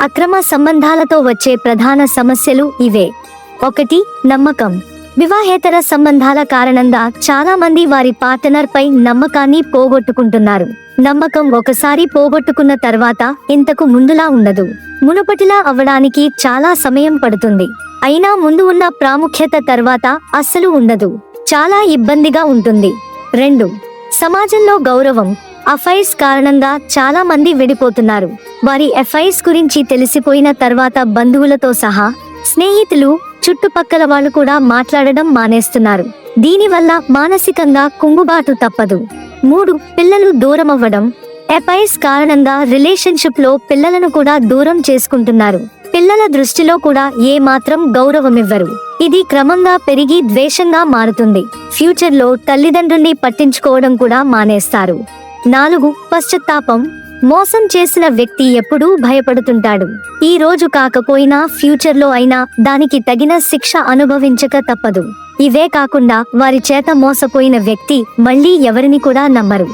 అక్రమ సంబంధాలతో వచ్చే ప్రధాన సమస్యలు ఇవే. ఒకటి నమ్మకం. వివాహేతర సంబంధాల కారణంగా చాలా మంది వారి పార్టనర్ పై నమ్మకాన్ని పోగొట్టుకుంటున్నారు. నమ్మకం ఒకసారి పోగొట్టుకున్న తర్వాత ఇంతకు ముందులా ఉండదు. మునుపటిలా అవ్వడానికి చాలా సమయం పడుతుంది. అయినా ముందు ఉన్న ప్రాముఖ్యత తర్వాత అస్సలు ఉండదు. చాలా ఇబ్బందిగా ఉంటుంది. రెండు సమాజంలో గౌరవం. అఫైర్స్ కారణంగా చాలా మంది విడిపోతున్నారు. వారి ఎఫ్ఐఎస్ గురించి తెలిసిపోయిన తర్వాత బంధువులతో సహా స్నేహితులు చుట్టుపక్కల వాళ్ళు కూడా మాట్లాడడం మానేస్తున్నారు. దీనివల్ల మానసికంగా కుంగుబాటు తప్పదు. మూడు పిల్లలు దూరం అవ్వడం కారణంగా రిలేషన్షిప్లో పిల్లలను కూడా దూరం చేసుకుంటున్నారు. పిల్లల దృష్టిలో కూడా ఏ మాత్రం గౌరవమివ్వరు. ఇది క్రమంగా పెరిగి ద్వేషంగా మారుతుంది. ఫ్యూచర్లో తల్లిదండ్రుల్ని పట్టించుకోవడం కూడా మానేస్తారు. నాలుగు పశ్చాత్తాపం. మోసం చేసిన వ్యక్తి ఎప్పుడూ భయపడుతుంటాడు. ఈ రోజు కాకపోయినా ఫ్యూచర్లో అయినా దానికి తగిన శిక్ష అనుభవించక తప్పదు. ఇవే కాకుండా వారి చేత మోసపోయిన వ్యక్తి మళ్ళీ ఎవరిని కూడా నమ్మరు.